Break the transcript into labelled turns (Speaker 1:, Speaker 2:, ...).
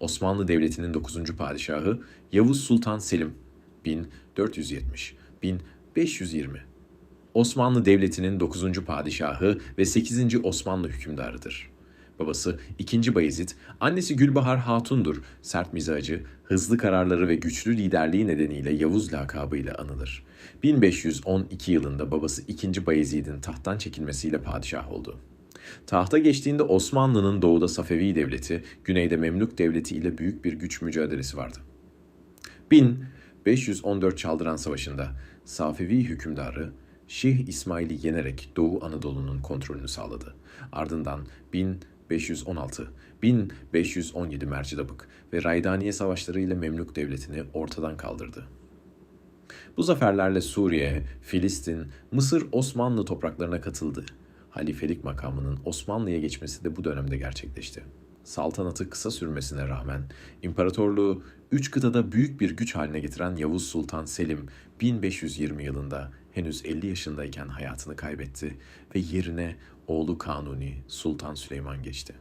Speaker 1: Osmanlı Devleti'nin 9. padişahı Yavuz Sultan Selim 1470 1520 Osmanlı Devleti'nin 9. padişahı ve 8. Osmanlı hükümdarıdır. Babası 2. Bayezid, annesi Gülbahar Hatun'dur. Sert mizacı, hızlı kararları ve güçlü liderliği nedeniyle Yavuz lakabıyla anılır. 1512 yılında babası 2. Bayezid'in tahttan çekilmesiyle padişah oldu. Tahta geçtiğinde Osmanlı'nın doğuda Safevi Devleti, güneyde Memlük Devleti ile büyük bir güç mücadelesi vardı. 1514 Çaldıran Savaşı'nda Safevi hükümdarı Şih İsmail'i yenerek Doğu Anadolu'nun kontrolünü sağladı. Ardından 1516, 1517 Mercidabık ve Raydaniye Savaşları ile Memlük Devleti'ni ortadan kaldırdı. Bu zaferlerle Suriye, Filistin, Mısır Osmanlı topraklarına katıldı. Halifelik makamının Osmanlı'ya geçmesi de bu dönemde gerçekleşti. Saltanatı kısa sürmesine rağmen imparatorluğu üç kıtada büyük bir güç haline getiren Yavuz Sultan Selim 1520 yılında henüz 50 yaşındayken hayatını kaybetti ve yerine oğlu Kanuni Sultan Süleyman geçti.